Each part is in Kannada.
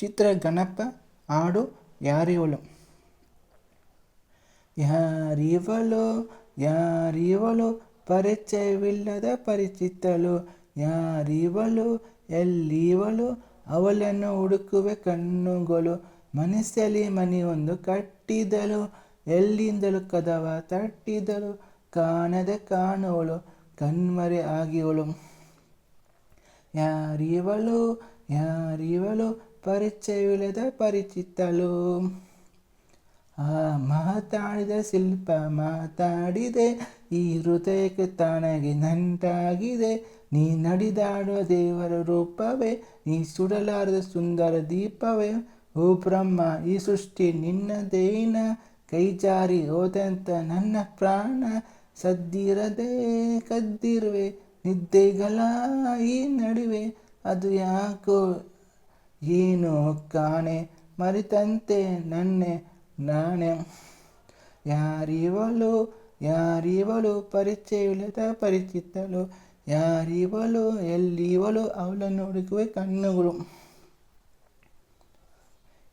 ಚಿತ್ರ ಗಣಪ ಹಾಡು ಯಾರಿವಳು? ಯಾರಿವಳು ಯಾರಿವಳು ಪರಿಚಯವಿಲ್ಲದ ಪರಿಚಿತಳು? ಯಾರಿವಳು, ಎಲ್ಲಿವಳು? ಅವಳನ್ನು ಹುಡುಕುವೆ ಕಣ್ಣುಗಳು, ಮನಸ್ಸಲ್ಲಿ ಮನೆಯೊಂದು ಕಟ್ಟಿದಳು. ಎಲ್ಲಿಂದಲೂ ಕದವ ತಟ್ಟಿದಳು, ಕಾಣದೆ ಕಾಣುವಳು, ಕಣ್ಮರೆ ಆಗಿವಳು. ಯಾರಿವಳು ಯಾರಿವಳು ಪರಿಚಯವಿಲ್ಲದ ಪರಿಚಿತಳು. ಆ ಮಾತಾಡಿದ ಶಿಲ್ಪ ಮಾತಾಡಿದೆ, ಈ ಹೃದಯಕ್ಕೆ ತಾನಾಗಿ ನಂಟಾಗಿದೆ. ನೀ ನಡಿದಾಡುವ ದೇವರ ರೂಪವೇ, ನೀ ಸುಡಲಾರದ ಸುಂದರ ದೀಪವೇ. ಓ ಬ್ರಹ್ಮ, ಈ ಸೃಷ್ಟಿ ನಿನ್ನದೇನ? ಕೈ ಜಾರಿ ಹೋದಂತ ನನ್ನ ಪ್ರಾಣ ಸದ್ದಿರದೆ ಕದ್ದಿರುವೆ. ನಿದ್ದೆಗಳ ಈ ನಡುವೆ, ಅದು ಯಾಕೋ ಏನು ಕಾಣೆ ಮರಿತಂತೆ ನನ್ನೆ ನಾಣೆ ಯಾರಿವಳು ಯಾರಿವಳು ಪರಿಚಯವಿಲ್ಲದ ಪರಿಚಿತಳು, ಯಾರಿವಳು, ಎಲ್ಲಿವಳು ಅವಳನ್ನು ಹುಡುಕುವೆ ಕಣ್ಣುಗಳು.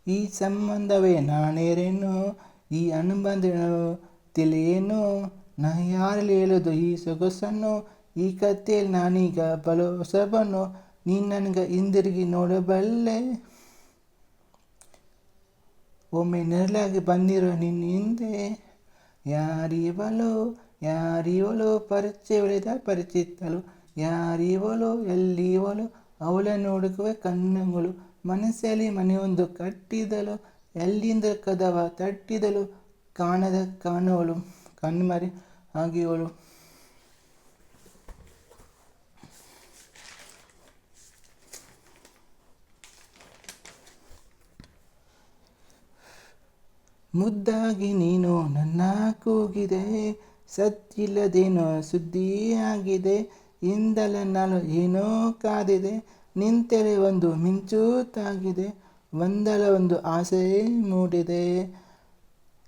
ಈ ಸಂಬಂಧವೇ ನಾನೇರೇನು ಈ ಅನುಬಂಧನು ತಿಳಿಯೇನು ನಾ ಯಾರಲ್ಲಿ ಹೇಳೋದು ಈ ಸೊಗಸನ್ನು, ಈ ಕಥೆಯಲ್ಲಿ ನಾನೀಗ ಬಲು ಹೊಸಬನು ನೀನು ನನಗೆ ಹಿಂದಿರುಗಿ ನೋಡಬಲ್ಲೆ ಒಮ್ಮೆ ನೆರಳಾಗಿ ಬಂದಿರೋ ನಿನ್ನ ಹಿಂದೆ. ಯಾರಿವಲೋ ಯಾರಿವಲೋ ಪರಿಚಯವಿಲ್ಲದ ಪರಿಚಿತ್ತಲು ಯಾರಿವಲೋ ಎಲ್ಲಿವಲೋ ಅವಳ ಹುಡುಕುವ ಕಣ್ಣುಗಳು. ಮನಸ್ಸಲ್ಲಿ ಮನೆಯೊಂದು ಕಟ್ಟಿದಳು, ಎಲ್ಲಿಂದ ಕದವ ತಟ್ಟಿದಳು, ಕಾಣದ ಕಾಣುವಳು ಕಣ್ಮರೆ ಆಗಿವಳು ಮುದ್ದಾಗಿ ನೀನು ನನ್ನ ಕೂಗಿದೆ ಸತ್ತಿಲ್ಲದೇನೋ ಸುದ್ದಿಯಾಗಿದೆ. ಇಂದಲ ನಾನು ಏನೋ ಕಾದಿದೆ. ನಿಂತರೆ ಒಂದು ಮಿಂಚು ತಾಗಿದೆ ಒಂದಲ ಒಂದು ಆಸೆ ಮೂಡಿದೆ.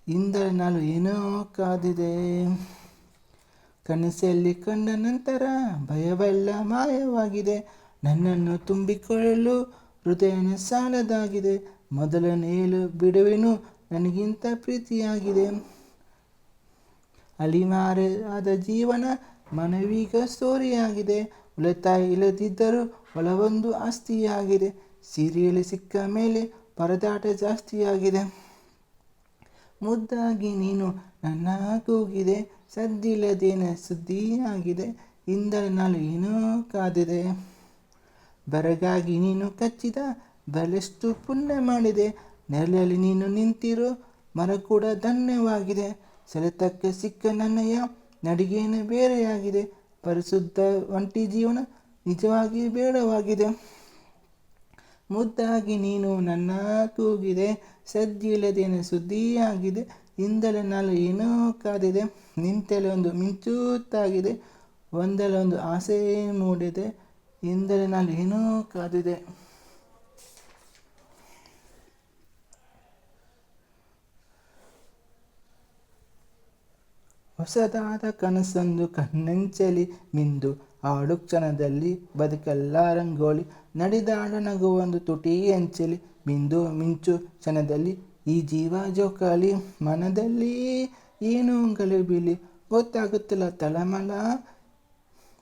ಇಂದಲ ನಾನು ಏನೋ ಕಾದಿದೆ. ಕನಸಲ್ಲಿ ಕಂಡ ನಂತರ ಭಯವೆಲ್ಲ ಮಾಯವಾಗಿದೆ. ನನ್ನನ್ನು ತುಂಬಿಕೊಳ್ಳಲು ಹೃದಯನ ಸಾಲದಾಗಿದೆ. ಮೊದಲನೇಲು ಬಿಡುವೆನು ನನಗಿಂತ ಪ್ರೀತಿಯಾಗಿದೆ. ಅಲಿಮಾರಾದ ಜೀವನ ಮನವೀಗ ಸೋರಿಯಾಗಿದೆ. ಉಳಿತಾಯ ಇಲ್ಲದಿದ್ದರೂ ಒಳಗೊಂದು ಆಸ್ತಿಯಾಗಿದೆ. ಸೀರೆಯಲ್ಲಿ ಸಿಕ್ಕ ಮೇಲೆ ಪರದಾಟ ಜಾಸ್ತಿಯಾಗಿದೆ. ಮುದ್ದಾಗಿ ನೀನು ನನ್ನ ಕೂಗಿದೆ. ಸದ್ದಿಲ್ಲದೇನ ಸುದ್ದಿಯಾಗಿದೆ. ಇಂದಲೇ ನಾನು ಏನೂ ಕಾದಿದೆ. ಬರಗಾಗಿ ನೀನು ಕಚ್ಚಿದ ಬಲೆಷ್ಟು ಪುಣ್ಯ ಮಾಡಿದೆ. ನೆರಳಲ್ಲಿ ನೀನು ನಿಂತಿರೋ ಮರ ಕೂಡ ಧನ್ಯವಾಗಿದೆ. ಸೆಳೆತಕ್ಕೆ ಸಿಕ್ಕ ನನ್ನಯ್ಯ ನಡಿಗೆಯನ್ನು ಬೇರೆಯಾಗಿದೆ. ಪರಿಶುದ್ಧ ಒಂಟಿ ಜೀವನ ನಿಜವಾಗಿ ಬೇಡವಾಗಿದೆ. ಮುದ್ದಾಗಿ ನೀನು ನನ್ನ ಕೂಗಿದೆ. ಸದ್ದಿಲ್ಲದೇನೆ ಸುದ್ದಿಯಾಗಿದೆ. ಇಂದಲೇ ನಾನು ಏನೋ ಕಾದಿದೆ. ನಿಂತಲೇ ಒಂದು ಮಿಂಚುತ್ತಾಗಿದೆ. ಒಂದಲ್ಲೊಂದು ಆಸೆ ಮೂಡಿದೆ. ಇಂದಲೇ ನಾನು ಏನೋ ಕಾದಿದೆ. ಹೊಸದಾದ ಕನಸೊಂದು ಕಣ್ಣೆಂಚಲಿ ಮಿಂದು ಆಡು ಕ್ಷಣದಲ್ಲಿ ಬದುಕೆಲ್ಲ ರಂಗೋಲಿ. ನಡೆದಾಡ ನಗುವೊಂದು ತುಟಿ ಎಂಚಲಿ ಮಿಂದು ಮಿಂಚು ಕ್ಷಣದಲ್ಲಿ ಈ ಜೀವ ಜೋಕಾಲಿ. ಮನದಲ್ಲಿ ಏನು ಗಲಿಬಿಲಿ ಗೊತ್ತಾಗುತ್ತಿಲ್ಲ ತಳಮಲ.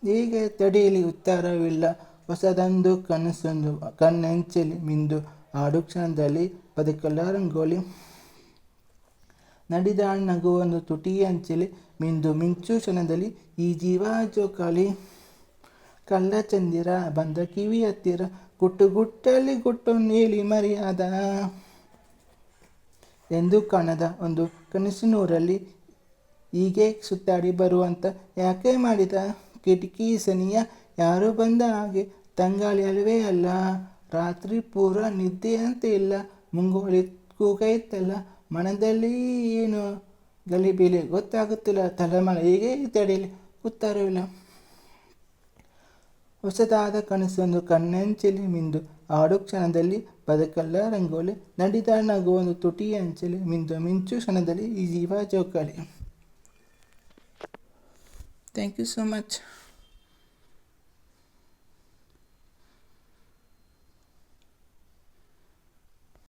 ಹೀಗೆ ತಡೆಯಲಿ ಉತ್ತರವಿಲ್ಲ. ಹೊಸದೊಂದು ಕನಸೊಂದು ಕಣ್ಣೆಂಚಲಿ. ಮಿಂದು ಆಡು ಕ್ಷಣದಲ್ಲಿ ಬದುಕೆಲ್ಲ ರಂಗೋಲಿ. ನಡಿದಾಳ ತುಟಿ ಅಂಚಲಿ ಮಿಂದು ಮಿಂಚು ಕ್ಷಣದಲ್ಲಿ ಈ ಜೀವ ಜೋಕಾಲಿ ಕಳ್ಳ ಚಂದಿರ ಬಂದ ಕಿವಿ ಹತ್ತಿರ ಗುಟ್ಟು ಗುಟ್ಟಲ್ಲಿ ಗುಟ್ಟು ನೀಲಿ ಮರಿಯಾದ. ಎಂದು ಕಾಣದ ಒಂದು ಕನಸಿನೂರಲ್ಲಿ ಹೀಗೆ ಸುತ್ತಾಡಿ ಬರುವಂತ ಯಾಕೆ ಮಾಡಿದ? ಕಿಟಕಿ ಸನಿಯ ಯಾರು ಬಂದ ಹಾಗೆ ತಂಗಾಳಿ ಅಲ್ವೇ ಅಲ್ಲ. ರಾತ್ರಿ ಪೂರ ನಿದ್ದೆ ಅಂತ ಇಲ್ಲ. ಮುಂಗೋಳಿ ಕೂಗೈತಲ್ಲ. ಮನದಲ್ಲಿ ಏನು ಗಲಿಬಿಲಿ ಗೊತ್ತಾಗುತ್ತಿಲ್ಲ ತಲೆಮಾಲ ಹೀಗೆ ತಡೆಯಲಿ ಉತ್ತರವಿಲ್ಲ ಹೊಸದಾದ ಕನಸೊಂದು ಕಣ್ಣಂಚಲಿ ಮಿಂದು ಆಡು ಕ್ಷಣದಲ್ಲಿ ಬದುಕಲ್ಲ ರಂಗೋಲಿ, ನಡಿದ ನಗುವೊಂದು ತುಟಿ ಅಂಚಲಿ ಮಿಂದು, ಮಿಂಚು ಕ್ಷಣದಲ್ಲಿ ಈ ಜೀವ ಜೋಕಾಲಿ. Thank you so much